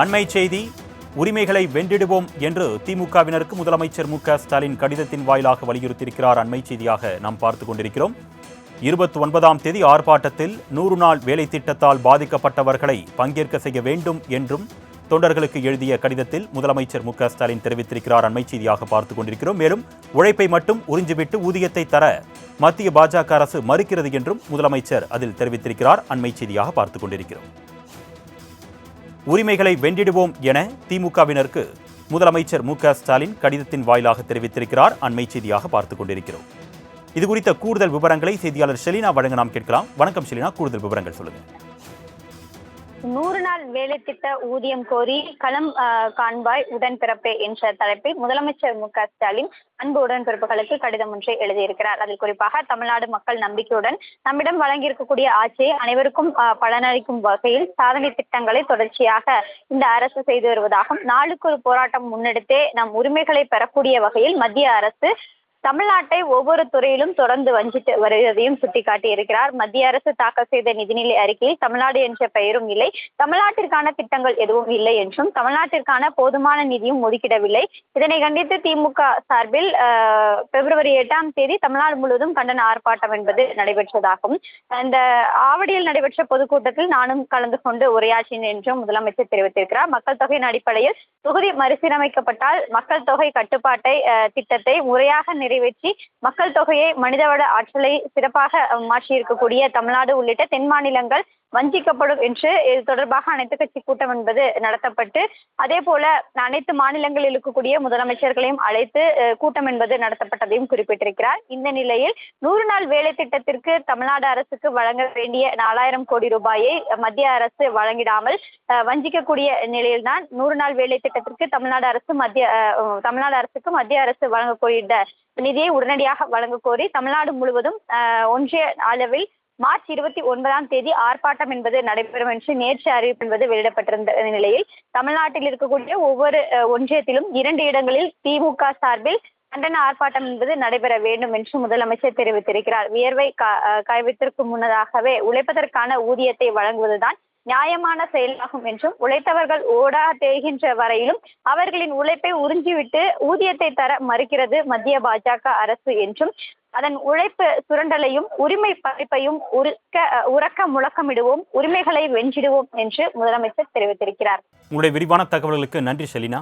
அண்மை செய்தி உரிமைகளை வென்றிடுவோம் என்று திமுகவினருக்கு முதலமைச்சர் மு ஸ்டாலின் கடிதத்தின் வாயிலாக வலியுறுத்தியிருக்கிறார் அண்மை செய்தியாக நாம் பார்த்து கொண்டிருக்கிறோம். இருபத்தி ஒன்பதாம் தேதி ஆர்ப்பாட்டத்தில் நூறு நாள் வேலை திட்டத்தால் பாதிக்கப்பட்டவர்களை பங்கேற்க செய்ய வேண்டும் என்றும் தொண்டர்களுக்கு எழுதிய கடிதத்தில் முதலமைச்சர் மு ஸ்டாலின் தெரிவித்திருக்கிறார் அண்மை செய்தியாக பார்த்து கொண்டிருக்கிறோம். மேலும் உழைப்பை மட்டும் உறிஞ்சிவிட்டு ஊதியத்தை தர மத்திய பாஜக அரசு மறுக்கிறது என்றும் முதலமைச்சர் அதில் தெரிவித்திருக்கிறார். அண்மை செய்தியாக பார்த்து கொண்டிருக்கிறோம். உரிமைகளை வென்றிடுவோம் என திமுகவினருக்கு முதலமைச்சர் மு க ஸ்டாலின் கடிதத்தின் வாயிலாக தெரிவித்திருக்கிறார். அண்மை செய்தியாக பார்த்துக் கொண்டிருக்கிறோம். இது குறித்த கூடுதல் விவரங்களை செய்தியாளர் ஷெலினா வழங்க நாம் கேட்கலாம். வணக்கம் ஷெலினா. கூடுதல் விவரங்கள் சொல்லுங்க. நூறு நாள் வேலை திட்ட ஊதியம் கோரி களம் காண்பாய் உடன்பிறப்பே என்ற தலைப்பில் முதலமைச்சர் மு க ஸ்டாலின் அன்பு உடன்பிறப்புகளுக்கு கடிதம் ஒன்றை எழுதியிருக்கிறார். அதில் குறிப்பாக தமிழ்நாடு மக்கள் நம்பிக்கையுடன் நம்மிடம் வழங்கியிருக்கக்கூடிய ஆட்சியை அனைவருக்கும் ஆஹ், பலனளிக்கும் வகையில் சாதனை திட்டங்களை தொடர்ச்சியாக இந்த அரசு செய்து வருவதாகவும் நாளுக்கு ஒரு போராட்டம் முன்னெடுத்தே நம் உரிமைகளை பெறக்கூடிய வகையில் மத்திய அரசு தமிழ்நாட்டை ஒவ்வொரு துறையிலும் தொடர்ந்து வஞ்சித்து வருவதையும் சுட்டிக்காட்டி இருக்கிறார். மத்திய அரசு தாக்கல் செய்த நிதிநிலை அறிக்கையில் தமிழ்நாடு என்ற பெயரும் இல்லை. தமிழ்நாட்டிற்கான திட்டங்கள் எதுவும் இல்லை என்றும் தமிழ்நாட்டிற்கான போதுமான நிதியும் ஒதுக்கிடவில்லை. இதனை கண்டித்து திமுக சார்பில் பிப்ரவரி எட்டாம் தேதி தமிழ்நாடு முழுவதும் கண்டன ஆர்ப்பாட்டம் என்பது நடைபெற்றதாகும். இந்த ஆவடியில் நடைபெற்ற பொதுக்கூட்டத்தில் நானும் கலந்து கொண்டு உரையாற்றினேன் என்றும் முதலமைச்சர் தெரிவித்திருக்கிறார். மக்கள் தொகையின் அடிப்படையில் தொகுதி மறுசீரமைக்கப்பட்டால் மக்கள் தொகை கட்டுப்பாட்டை திட்டத்தை முறையாக நிறைவேற்றி மக்கள் தொகையை மனிதவள ஆற்றலை சிறப்பாக மாற்றி மாற்றியிருக்கக்கூடிய தமிழ்நாடு உள்ளிட்ட தென் மாநிலங்கள் வஞ்சிக்கப்படும் என்று இது தொடர்பாக அனைத்து கட்சி கூட்டம் என்பது நடத்தப்பட்டு அதே போல அனைத்து மாநிலங்களில் இருக்கக்கூடிய முதலமைச்சர்களையும் அழைத்து கூட்டம் என்பது நடத்தப்பட்டதையும் குறிப்பிட்டிருக்கிறார். இந்த நிலையில் நூறு நாள் வேலை திட்டத்திற்கு தமிழ்நாடு அரசுக்கு வழங்க வேண்டிய நாலாயிரம் கோடி ரூபாயை மத்திய அரசு வழங்கிடாமல் அஹ், வஞ்சிக்கக்கூடிய நிலையில்தான் நூறு நாள் வேலை திட்டத்திற்கு தமிழ்நாடு அரசு மத்திய அஹ், தமிழ்நாடு அரசுக்கு மத்திய அரசு வழங்கக்கூடிய நிதியை உடனடியாக வழங்க கோரி தமிழ்நாடு முழுவதும் அஹ், ஒன்றிய அளவில் மார்ச் இருபத்தி ஒன்பதாம் தேதி ஆர்ப்பாட்டம் என்பது நடைபெறும் என்று நேற்று அறிவிப்பு என்பது வெளியிடப்பட்டிருந்த நிலையில் தமிழ்நாட்டில் இருக்கக்கூடிய ஒவ்வொரு ஒன்றியத்திலும் இரண்டு இடங்களில் திமுக சார்பில் கண்டன ஆர்ப்பாட்டம் என்பது நடைபெற வேண்டும் என்று முதலமைச்சர் தெரிவித்திருக்கிறார். வியர்வை கா- முன்னதாகவே உழைப்பதற்கான ஊதியத்தை வழங்குவதுதான் நியாயமான செயலாகும் என்றும் உழைத்தவர்கள் ஓடா தேய்கின்ற வரையிலும் அவர்களின் உழைப்பை உறிஞ்சிவிட்டு ஊதியத்தை தர மறுக்கிறது மத்திய பாஜக அரசு என்றும் அதன் உழைப்பு சுரண்டலையும் உரிமை பறிப்பையும் உருக்க உறக்க முழக்கமிடுவோம் உரிமைகளை வென்றிடுவோம் என்று முதலமைச்சர் தெரிவித்திருக்கிறார். உங்களுடைய விரிவான தகவல்களுக்கு நன்றி செலினா